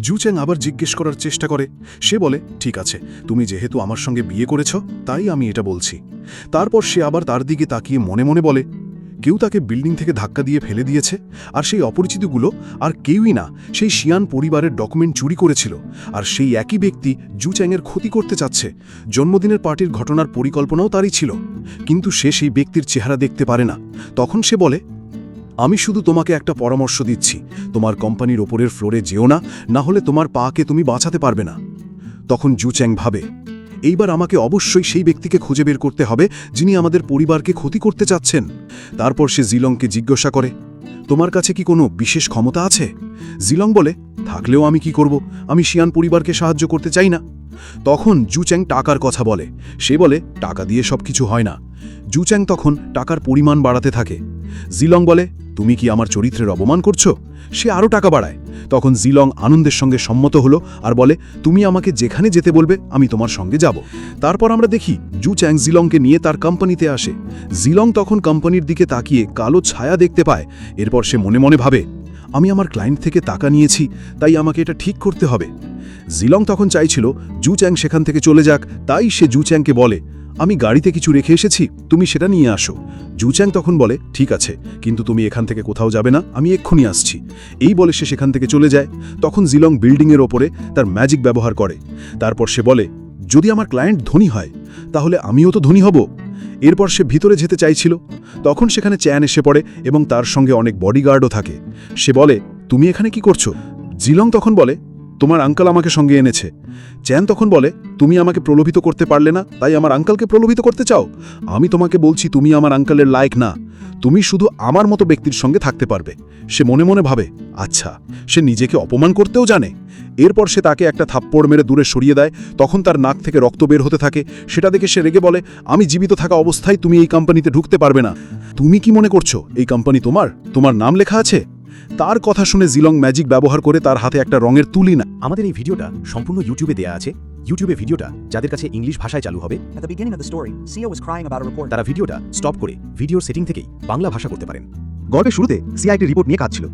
জুচ্যাং আবার জিজ্ঞেস করার চেষ্টা করে। সে বলে, ঠিক আছে, তুমি যেহেতু আমার সঙ্গে বিয়ে করেছ, তাই আমি এটা বলছি। তারপর সে আবার তার দিকে তাকিয়ে মনে মনে বলে, কেউ তাকে বিল্ডিং থেকে ধাক্কা দিয়ে ফেলে দিয়েছে, আর সেই অপরিচিতগুলো আর কেউই না, সেই শিয়ান পরিবারের ডকুমেন্ট চুরি করেছিল, আর সেই একই ব্যক্তি জু জুচ্যাংয়ের ক্ষতি করতে চাচ্ছে। জন্মদিনের পার্টির ঘটনার পরিকল্পনাও তারই ছিল, কিন্তু সে সেই ব্যক্তির চেহারা দেখতে পারে না। তখন সে বলে আমি শুধু তোমাকে একটা পরামর্শ দিচ্ছি। তোমার কোম্পানির ওপরের ফ্লোরে যেও না না হলে তোমার পাকে তুমি বাঁচাতে পারবে না। তখন জুচ্যাং ভাবে, এইবার আমাকে অবশ্যই সেই ব্যক্তিকে খুঁজে বের করতে হবে, যিনি আমাদের পরিবারকে ক্ষতি করতে চাচ্ছেন। তারপর সে জিলংকে জিজ্ঞাসা করে, তোমার কাছে কি কোনো বিশেষ ক্ষমতা আছে? জিলং বলে, থাকলেও আমি কি করব? আমি শিয়ান পরিবারকে সাহায্য করতে চাই না। তখন জুচ্যাং টাকার কথা বলে, সে বলে, টাকা দিয়ে সব কিছু হয় না। জুচ্যাং তখন টাকার পরিমাণ বাড়াতে থাকে। জিলং বলে তুমি কি আমার চরিত্রের অপমান করছ? সে আরও টাকা বাড়ায়। তখন জিলং আনন্দের সঙ্গে সম্মত হলো আর বলে, তুমি আমাকে যেখানে যেতে বলবে, আমি তোমার সঙ্গে যাব। তারপর আমরা দেখি, জু চ্যাং জিলংকে নিয়ে তার কোম্পানিতে আসে। জিলং তখন কোম্পানির দিকে তাকিয়ে কালো ছায়া দেখতে পায়। এরপর সে মনে মনে ভাবে, আমি আমার ক্লায়েন্ট থেকে টাকা নিয়েছি, তাই আমাকে এটা ঠিক করতে হবে। জিলং তখন চাইছিল, জু চ্যাং সেখান থেকে চলে যাক। তাই সে জু চ্যাংকে বলে আমি গাড়িতে কিছু রেখে এসেছি, তুমি সেটা নিয়ে আসো। জুচ্যাং তখন বলে, ঠিক আছে, কিন্তু তুমি এখান থেকে কোথাও যাবে না, আমি এক্ষুনি আসছি। এই বলে সে সেখান থেকে চলে যায়। তখন জিলং বিল্ডিংয়ের ওপরে তার ম্যাজিক ব্যবহার করে। তারপর সে বলে, যদি আমার ক্লায়েন্ট ধনী হয়, তাহলে আমিও তো ধনী হব। এরপর সে ভিতরে যেতে চাইছিল। তখন সেখানে চ্যান এসে পড়ে এবং তার সঙ্গে অনেক বডিগার্ডও থাকে। সে বলে, তুমি এখানে কি করছ? জিলং তখন বলে তোমার আঙ্কাল আমাকে সঙ্গে এনেছে। চ্যান তখন বলে, তুমি আমাকে প্রলোভিত করতে পারলে না, তাই আমার আঙ্কালকে প্রলোভিত করতে চাও? আমি তোমাকে বলছি, তুমি আমার আঙ্কালের লায়ক না। তুমি শুধু আমার মতো ব্যক্তির সঙ্গে থাকতে পারবে। সে মনে মনে ভাবে আচ্ছা সে নিজেকে অপমান করতেও জানে। এরপর সে তাকে একটা থাপ্পড় মেরে দূরে সরিয়ে দেয়। তখন তার নাক থেকে রক্ত বের হতে থাকে। সেটা দেখে সে রেগে বলে, আমি জীবিত থাকা অবস্থায় তুমি এই কোম্পানিতে ঢুকতে পারবে না। তুমি কি মনে করছ, এই কোম্পানি তোমার? তোমার নাম লেখা আছে? তার কথা শুনে জিলং ম্যাজিক ব্যবহার করে তার হাতে একটা রঙের তুলি না। আমাদের এই ভিডিওটা সম্পূর্ণ ইউটিউবে দেয়া আছে। ইউটিউবে ভিডিওটা যাদের কাছে ইংলিশ ভাষায় চালু হবে. তারা ভিডিওটা স্টপ করে ভিডিওর সেটিং থেকেই বাংলা ভাষা করতে পারেন। গল্পের শুরুতে সিআইটি রিপোর্ট নিয়ে কাজ ছিল।